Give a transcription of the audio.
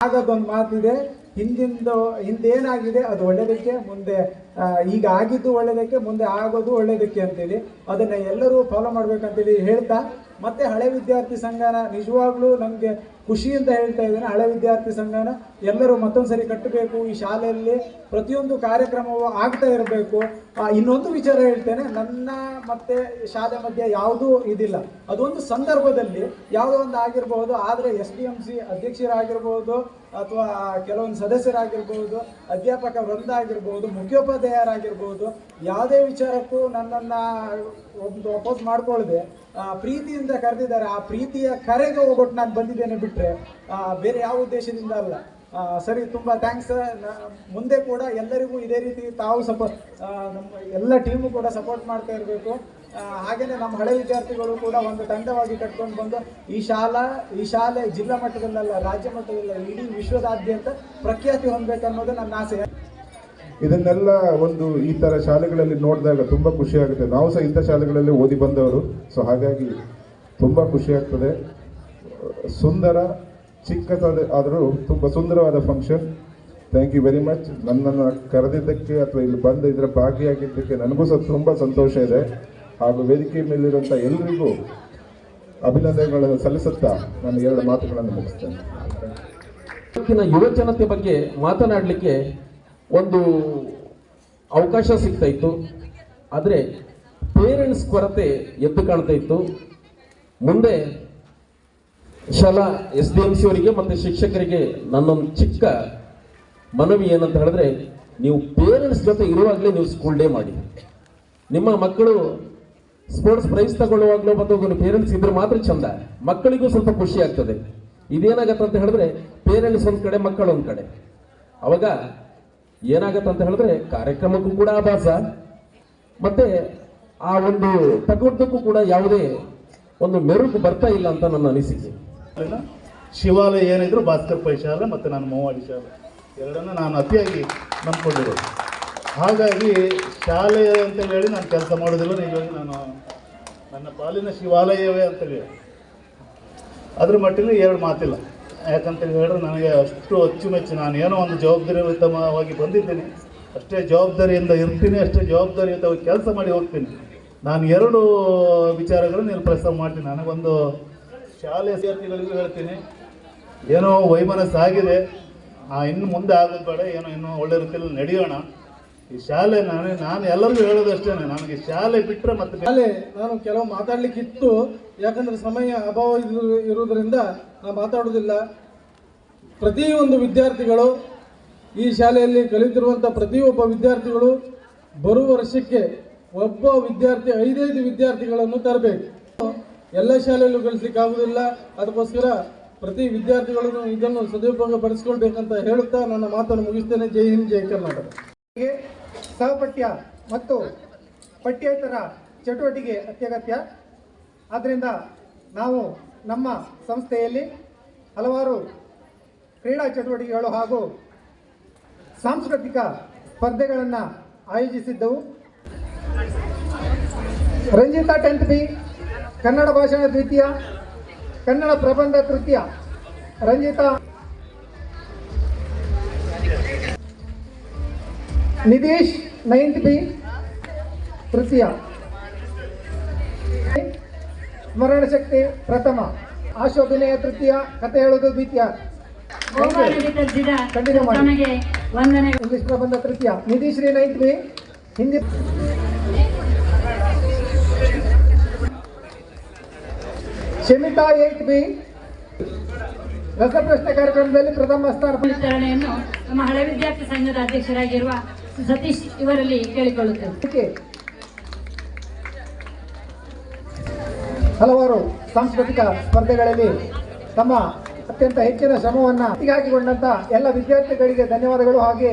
ಆಗೋದೊಂದು ಮಾತಿದೆ. ಹಿಂದಿಂದ, ಹಿಂದೇನಾಗಿದೆ ಅದು ಒಳ್ಳೇದಕ್ಕೆ ಮುಂದೆ ಈಗ ಆಗಿದ್ದು ಒಳ್ಳೇದಕ್ಕೆ ಮುಂದೆ ಆಗೋದು ಒಳ್ಳೇದಕ್ಕೆ ಅಂತೇಳಿ. ಅದನ್ನ ಎಲ್ಲರೂ ಫಾಲೋ ಮಾಡ್ಬೇಕಂತೇಳಿ ಹೇಳ್ತಾ ಮತ್ತೆ ಹಳೆ ವಿದ್ಯಾರ್ಥಿ ಸಂಘನ ನಿಜವಾಗ್ಲೂ ನಮಗೆ ಅಂತ ಹೇಳ್ತಾ ಇದ್ದೇನೆ. ಹಳೆ ವಿದ್ಯಾರ್ಥಿ ಸಂಘನ ಎಲ್ಲರೂ ಮತ್ತೊಂದ್ಸರಿ ಕಟ್ಟಬೇಕು. ಈ ಶಾಲೆಯಲ್ಲಿ ಪ್ರತಿಯೊಂದು ಕಾರ್ಯಕ್ರಮವೂ ಆಗ್ತಾ ಇರಬೇಕು. ಇನ್ನೊಂದು ವಿಚಾರ ಹೇಳ್ತೇನೆ. ನನ್ನ ಮತ್ತೆ ಶಾಲೆ ಮಧ್ಯೆ ಯಾವುದೂ ಇದಿಲ್ಲ. ಅದೊಂದು ಸಂದರ್ಭದಲ್ಲಿ ಯಾವುದೋ ಒಂದು ಆಗಿರಬಹುದು ಆದರೆ ಎಸ್ ಡಿ ಎಂ ಸಿ ಅಧ್ಯಕ್ಷರಾಗಿರ್ಬೋದು ಅಥವಾ ಕೆಲವೊಂದು ಸದಸ್ಯರಾಗಿರ್ಬೋದು, ಅಧ್ಯಾಪಕ ವೃಂದ ಆಗಿರ್ಬೋದು, ಮುಖ್ಯೋಪಾಧ್ಯಾಯರಾಗಿರ್ಬೋದು, ಯಾವುದೇ ವಿಚಾರಕ್ಕೂ ನನ್ನನ್ನು ಒಂದು ಅಪೋಸ್ ಮಾಡ್ಕೊಳ್ಳದೆ ಪ್ರೀತಿಯಿಂದ ಕರೆದಿದ್ದಾರೆ. ಆ ಪ್ರೀತಿಯ ಕರೆಗೆ ಹೋಗ್ಬಿಟ್ಟು ನಾನು ಬಂದಿದ್ದೇನೆ ಬಿಟ್ಟರೆ ಬೇರೆ ಯಾವ ಉದ್ದೇಶದಿಂದ ಅಲ್ಲ. ಸರಿ, ತುಂಬ ಥ್ಯಾಂಕ್ಸ್ ಮುಂದೆ ಕೂಡ ಎಲ್ಲರಿಗೂ ಇದೇ ರೀತಿ ತಾವು ಸಪೋರ್ಟ್ ನಮ್ಮ ಎಲ್ಲ ಟೀಮು ಕೂಡ ಸಪೋರ್ಟ್ ಮಾಡ್ತಾ ಇರಬೇಕು. ಹಾಗೆಯೇ ನಮ್ಮ ಹಳೆ ವಿದ್ಯಾರ್ಥಿಗಳು ಕೂಡ ಒಂದು ತಂಡವಾಗಿ ಕಟ್ಕೊಂಡು ಬಂದು ಈ ಶಾಲಾ, ಈ ಶಾಲೆ ಜಿಲ್ಲಾ ಮಟ್ಟದಲ್ಲಲ್ಲ ರಾಜ್ಯ ಮಟ್ಟದಲ್ಲ ಇಡೀ ವಿಶ್ವದಾದ್ಯಂತ ಪ್ರಖ್ಯಾತಿ ಹೊಂದಬೇಕನ್ನೋದು ನನ್ನ ಆಸೆ. ಇದನ್ನೆಲ್ಲ ಒಂದು ಈ ಥರ ಶಾಲೆಗಳಲ್ಲಿ ನೋಡಿದಾಗ ತುಂಬಾ ಖುಷಿ ಆಗುತ್ತೆ. ನಾವು ಸಹ ಇಂಥ ಶಾಲೆಗಳಲ್ಲಿ ಓದಿ ಬಂದವರು. ಸೊ ಹಾಗಾಗಿ ತುಂಬಾ ಖುಷಿ ಆಗ್ತದೆ. ಸುಂದರ, ಚಿಕ್ಕದಾದ ಆದರೂ ತುಂಬಾ ಸುಂದರವಾದ function thank you very much ನನ್ನನ್ನು ಕರೆದಿದ್ದಕ್ಕೆ ಅಥವಾ ಇಲ್ಲಿ ಬಂದು ಇದರ ಭಾಗಿಯಾಗಿದ್ದಕ್ಕೆ ನನಗೂ ಸಹ ತುಂಬ ಸಂತೋಷ ಇದೆ. ಹಾಗೂ ವೇದಿಕೆ ಮೇಲಿರುವಂಥ ಎಲ್ಲರಿಗೂ ಅಭಿನಂದನೆಗಳನ್ನು ಸಲ್ಲಿಸುತ್ತಾ ನಾನು ಎರಡು ಮಾತುಗಳನ್ನು ಮುಗಿಸ್ತೇನೆ. ಇವತ್ತಿನ ಯುವ ಜನತೆ ಬಗ್ಗೆ ಮಾತನಾಡಲಿಕ್ಕೆ ಒಂದು ಅವಕಾಶ ಸಿಗ್ತಾ ಇತ್ತು. ಆದರೆ ಪೇರೆಂಟ್ಸ್ ಕೊರತೆ ಎದ್ದು ಕಾಣ್ತಾ ಇತ್ತು. ಮುಂದೆ ಶಾಲಾ ಎಸ್ ಡಿ ಎಂ ಸಿ ಅವರಿಗೆ ಮತ್ತು ಶಿಕ್ಷಕರಿಗೆ ನನ್ನೊಂದು ಚಿಕ್ಕ ಮನವಿ ಏನಂತ ಹೇಳಿದ್ರೆ, ನೀವು ಪೇರೆಂಟ್ಸ್ ಜೊತೆ ಇರುವಾಗಲೇ ನೀವು ಸ್ಕೂಲ್ ಡೇ ಮಾಡಿ. ನಿಮ್ಮ ಮಕ್ಕಳು ಸ್ಪೋರ್ಟ್ಸ್ ಪ್ರೈಸ್ ತಗೊಳ್ಳುವಾಗಲೂ ಮತ್ತು ಪೇರೆಂಟ್ಸ್ ಇದ್ರೆ ಮಾತ್ರ ಚಂದ. ಮಕ್ಕಳಿಗೂ ಸ್ವಲ್ಪ ಖುಷಿ ಆಗ್ತದೆ. ಇದೇನಾಗತ್ತೆ ಅಂತ ಹೇಳಿದ್ರೆ ಪೇರೆಂಟ್ಸ್ ಒಂದು ಕಡೆ ಮಕ್ಕಳು ಒಂದು ಕಡೆ. ಅವಾಗ ಏನಾಗತ್ತೆ ಅಂತ ಹೇಳಿದ್ರೆ ಕಾರ್ಯಕ್ರಮಕ್ಕೂ ಕೂಡ ಆಭಾಸ ಮತ್ತೆ ಆ ಒಂದು ತಗೊಳ್ಳೋದಕ್ಕೂ ಕೂಡ ಯಾವುದೇ ಒಂದು ಮೆರುಗು ಬರ್ತಾ ಇಲ್ಲ ಅಂತ ನನ್ನ ಅನಿಸಿಕೆ. ಶಿವಾಲಯ ಏನಿದ್ರು ಭಾಸ್ಕರ್ ಪೈ ಶಾಲೆ ಮತ್ತು ನಾನು ಮೋವಾಡಿ ಶಾಲೆ. ಎರಡನ್ನ ನಾನು ಅತಿಯಾಗಿ ನಂಬ್ಕೊಂಡಿರೋದು. ಹಾಗಾಗಿ ಶಾಲೆ ಅಂತ ಹೇಳಿ ನಾನು ಕೆಲಸ ಮಾಡೋದಿಲ್ಲ ನಿಜವಾಗಿ ನಾನು ನನ್ನ ಪಾಲಿನ ಶಿವಾಲಯವೇ ಅಂತೇಳಿ ಅದ್ರ ಮಟ್ಟಿಗೆ ಎರಡು ಮಾತಿಲ್ಲ. ಯಾಕಂತ ಹೇಳಿದ್ರೆ ನನಗೆ ಅಷ್ಟು ಅಚ್ಚುಮೆಚ್ಚು. ನಾನು ಏನೋ ಒಂದು ಜವಾಬ್ದಾರಿಯುತವಾಗಿ ಬಂದಿದ್ದೇನೆ. ಅಷ್ಟೇ ಜವಾಬ್ದಾರಿಯಿಂದ ಇರ್ತೀನಿ, ಅಷ್ಟೇ ಜವಾಬ್ದಾರಿಯುತವಾಗಿ ಕೆಲಸ ಮಾಡಿ ಹೋಗ್ತೀನಿ. ನಾನು ಎರಡು ವಿಚಾರಗಳನ್ನು ಇಲ್ಲಿ ಪ್ರಸ್ತಾವ ಮಾಡ್ತೀನಿ. ನನಗೊಂದು ಶಾಲೆ ವಿದ್ಯಾರ್ಥಿಗಳಿಗೂ ಹೇಳ್ತೀನಿ. ಏನೋ ವೈಮನಸ್ಸಾಗಿದೆ ಆ, ಇನ್ನು ಮುಂದೆ ಆಗೋದು ಬೇಡ. ಏನೋ ಇನ್ನೂ ಒಳ್ಳೆ ರೀತಿಯಲ್ಲಿ ನಡೆಯೋಣ. ಈ ಶಾಲೆ ನಾನು ನಾನು ಎಲ್ಲರಿಗೂ ಹೇಳೋದಷ್ಟೇ ನನಗೆ ಶಾಲೆ ಬಿಟ್ಟರೆ ಮತ್ತೆ ಶಾಲೆ ನಾನು ಕೆಲವು ಮಾತಾಡಲಿಕ್ಕಿತ್ತು. ಯಾಕಂದರೆ ಸಮಯ ಅಭಾವ ಇರು- ನಾನು ಮಾತಾಡೋದಿಲ್ಲ ಪ್ರತಿಯೊಂದು ವಿದ್ಯಾರ್ಥಿಗಳು ಈ ಶಾಲೆಯಲ್ಲಿ ಕಲಿತಿರುವಂಥ ಪ್ರತಿಯೊಬ್ಬ ವಿದ್ಯಾರ್ಥಿಗಳು ಬರುವ ವರ್ಷಕ್ಕೆ ಒಬ್ಬ ವಿದ್ಯಾರ್ಥಿ, ಐದೈದು ವಿದ್ಯಾರ್ಥಿಗಳನ್ನು ತರಬೇಕು. ಎಲ್ಲ ಶಾಲೆಯಲ್ಲೂ ಕಲಿಸಲಿಕ್ಕಾಗುವುದಿಲ್ಲ ಅದಕ್ಕೋಸ್ಕರ ಪ್ರತಿ ವಿದ್ಯಾರ್ಥಿಗಳನ್ನು ಇದನ್ನು ಸದುಪಯೋಗ ಪಡಿಸ್ಕೊಳ್ಬೇಕಂತ ಹೇಳುತ್ತಾ ನನ್ನ ಮಾತನ್ನು ಮುಗಿಸ್ತೇನೆ. ಜೈ ಹಿಂದ್, ಜೈ ಕರ್ನಾಟಕ. ಸಹಪಠ್ಯ ಮತ್ತು ಪಠ್ಯೇತರ ಚಟುವಟಿಕೆ ಅತ್ಯಗತ್ಯ. ಆದ್ದರಿಂದ ನಾವು ನಮ್ಮ ಸಂಸ್ಥೆಯಲ್ಲಿ ಹಲವಾರು ಕ್ರೀಡಾ ಚಟುವಟಿಕೆಗಳು ಹಾಗೂ ಸಾಂಸ್ಕೃತಿಕ ಸ್ಪರ್ಧೆಗಳನ್ನು ಆಯೋಜಿಸಿದ್ದವು. ರಂಜಿತಾ ಟೆಂತ್ ಬಿ, ಕನ್ನಡ ಭಾಷಣ ದ್ವಿತೀಯ, ಕನ್ನಡ ಪ್ರಬಂಧ ತೃತೀಯ. ರಂಜಿತಾ. ನಿದೇಶ್ ನೈನ್ತ್ ಬಿ, ತೃತೀಯ. ಸ್ಮರಣ ಶಕ್ತಿ ಪ್ರಥಮ. ಆಶೋಧನೆಯ ತೃತೀಯ ಕಥೆ ಹೇಳೋದು ದ್ವಿತೀಯ. Continue ಮಾಡಿ. ಇಂಗ್ಲಿಷ್ ಪ್ರಬಂಧ ತೃತೀಯ. Nidhishree ninth B Hindi Shamitha eight B ರಸಪ್ರಶ್ನೆ ಕಾರ್ಯಕ್ರಮದಲ್ಲಿ ಪ್ರಥಮ ಸ್ಥಾನ ನಮ್ಮ ಹಳೆ ವಿದ್ಯಾರ್ಥಿ ಸಂಘದ ಅಧ್ಯಕ್ಷರಾಗಿರುವ ಸತೀಶ್ ಇವರಲ್ಲಿ ಕೇಳಿಕೊಳ್ಳುತ್ತೇವೆ. ಹಲವಾರು ಸಾಂಸ್ಕೃತಿಕ ಸ್ಪರ್ಧೆಗಳಲ್ಲಿ ತಮ್ಮ ಅತ್ಯಂತ ಹೆಚ್ಚಿನ ಶ್ರಮವನ್ನು ಹಾಕಿಕೊಂಡಂತ ಎಲ್ಲ ವಿದ್ಯಾರ್ಥಿಗಳಿಗೆ ಧನ್ಯವಾದಗಳು. ಹಾಗೆ